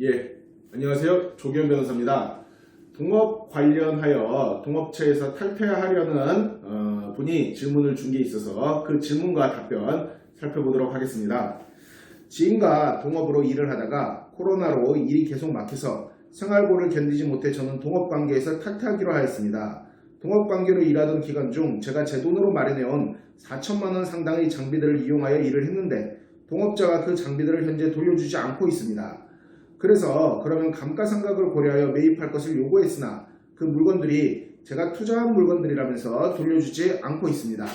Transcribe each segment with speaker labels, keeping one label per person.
Speaker 1: 예, 안녕하세요. 조기현 변호사입니다. 동업 관련하여 동업체에서 탈퇴하려는 어, 분이 질문을 준 게 있어서 그 질문과 답변 살펴보도록 하겠습니다. 지인과 동업으로 일을 하다가 코로나로 일이 계속 막혀서 생활고를 견디지 못해 저는 동업관계에서 탈퇴하기로 하였습니다. 동업관계로 일하던 기간 중 제가 제 돈으로 마련해온 4천만 원 상당의 장비들을 이용하여 일을 했는데 동업자가 그 장비들을 현재 돌려주지 않고 있습니다. 그래서 그러면 감가상각을 고려하여 매입할 것을 요구했으나 그 물건들이 제가 투자한 물건들이라면서 돌려주지 않고 있습니다.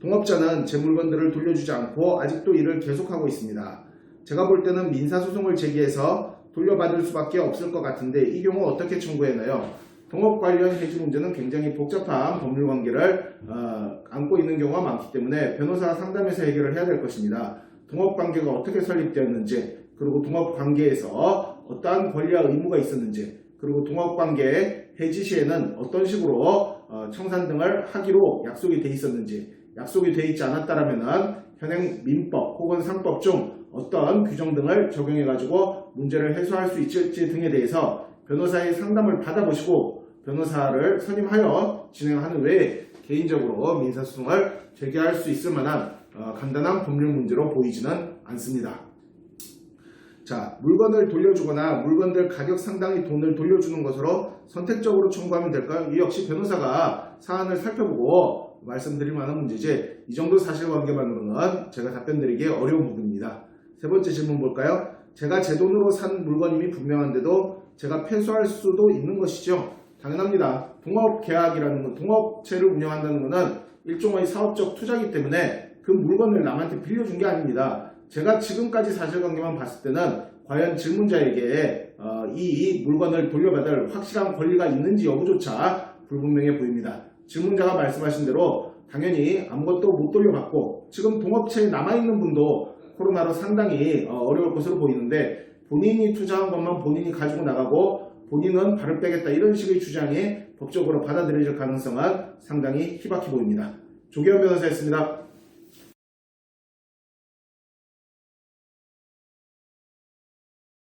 Speaker 1: 동업자는 제 물건들을 돌려주지 않고 아직도 일을 계속하고 있습니다. 제가 볼 때는 민사소송을 제기해서 돌려받을 수밖에 없을 것 같은데 이 경우 어떻게 청구했나요? 동업 관련 해지 문제는 굉장히 복잡한 법률 관계를 어, 안고 있는 경우가 많기 때문에 변호사 상담에서 해결을 해야 될 것입니다. 동업 관계가 어떻게 설립되었는지 그리고 동업 관계에서 어떠한 권리와 의무가 있었는지 그리고 동업 관계 해지 시에는 어떤 식으로 어, 청산 등을 하기로 약속이 돼 있었는지 약속이 돼 있지 않았다라면은 현행 민법 혹은 상법 중 어떤 규정 등을 적용해 가지고 문제를 해소할 수 있을지 등에 대해서 변호사의 상담을 받아보시고 변호사를 선임하여 진행하는 외에 개인적으로 민사소송을 제기할 수 있을 만한 어, 간단한 법률 문제로 보이지는 않습니다. 자, 물건을 돌려주거나 물건들 가격 상당히 돈을 돌려주는 것으로 선택적으로 청구하면 될까요? 이 역시 변호사가 사안을 살펴보고 말씀드릴 만한 문제지 이 정도 사실관계만으로는 제가 답변 드리기 어려운 부분입니다. 세 번째 질문 볼까요? 제가 제 돈으로 산 물건임이 분명한데도 제가 패소할 수도 있는 것이죠. 당연합니다. 동업 계약이라는 건 동업체를 운영한다는 것은 일종의 사업적 투자이기 때문에 그 물건을 남한테 빌려준 게 아닙니다. 제가 지금까지 사실관계만 봤을 때는 과연 질문자에게 어, 이 물건을 돌려받을 확실한 권리가 있는지 여부조차 불분명해 보입니다. 질문자가 말씀하신 대로 당연히 아무것도 못 돌려받고 지금 동업체에 남아있는 분도 코로나로 상당히 어, 어려울 것으로 보이는데 본인이 투자한 것만 본인이 가지고 나가고 본인은 발을 빼겠다 이런 식의 주장이 법적으로 받아들여질 가능성은 상당히 희박해 보입니다. 조계현 변호사였습니다.